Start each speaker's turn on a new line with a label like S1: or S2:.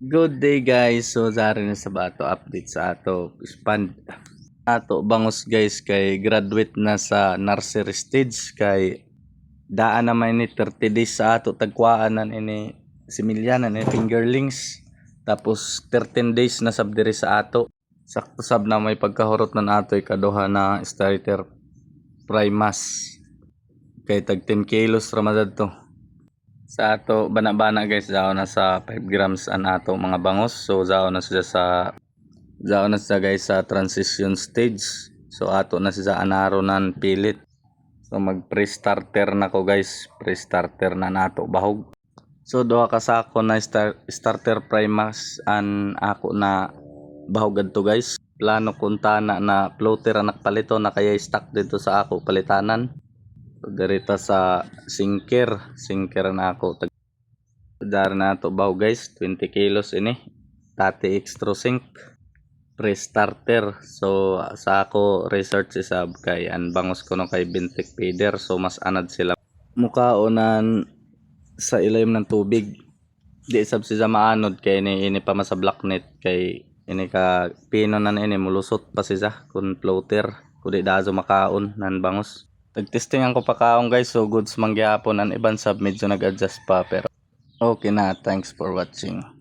S1: Good day guys. So dari na sa bato update sa ato. Expand ato bangos guys kay graduate na sa nursery stage kay daan naman ni 30 days sa ato. Tagkuaanan ini similyanan ni fingerlings. Tapos 13 days na sab diri sa ato. Sakto sab na may pagkahurot na nato ikaduha na starter primas. Kay tag 10 kilos ramadad to sa ato bana-bana guys zao na sa 5 grams an ato mga bangos so zao na siya sa zao na siya guys sa transition stage. So ato na siya anaro nan pilit. So mag pre-starter na ko guys. Pre-starter na nato bahog. So duha ka sako na star, starter primax an ako na bahog adto guys. Plano kunta na na floater ang nakpalito na kaya stock dito sa ako palitanan So, dirita sa sinker, sinker na ako. Dar na to baw guys, 20 kilos ini. Tati extra sink pre-starter. So sa ako research isab kay an bangos ko no kay Bintek Feeder so mas anad sila mukhaonan sa ilayom ng tubig. Di sab siya maanod kay ini ini pa masa blacknet kay ini ka pino na ini mulusot pa siya kun floater kundi dazo makaon nan bangos. Nagtestingan ko pa kaong guys, so goods mangyapon ang iban sub medyo nag-adjust pa pero okay na, thanks for watching.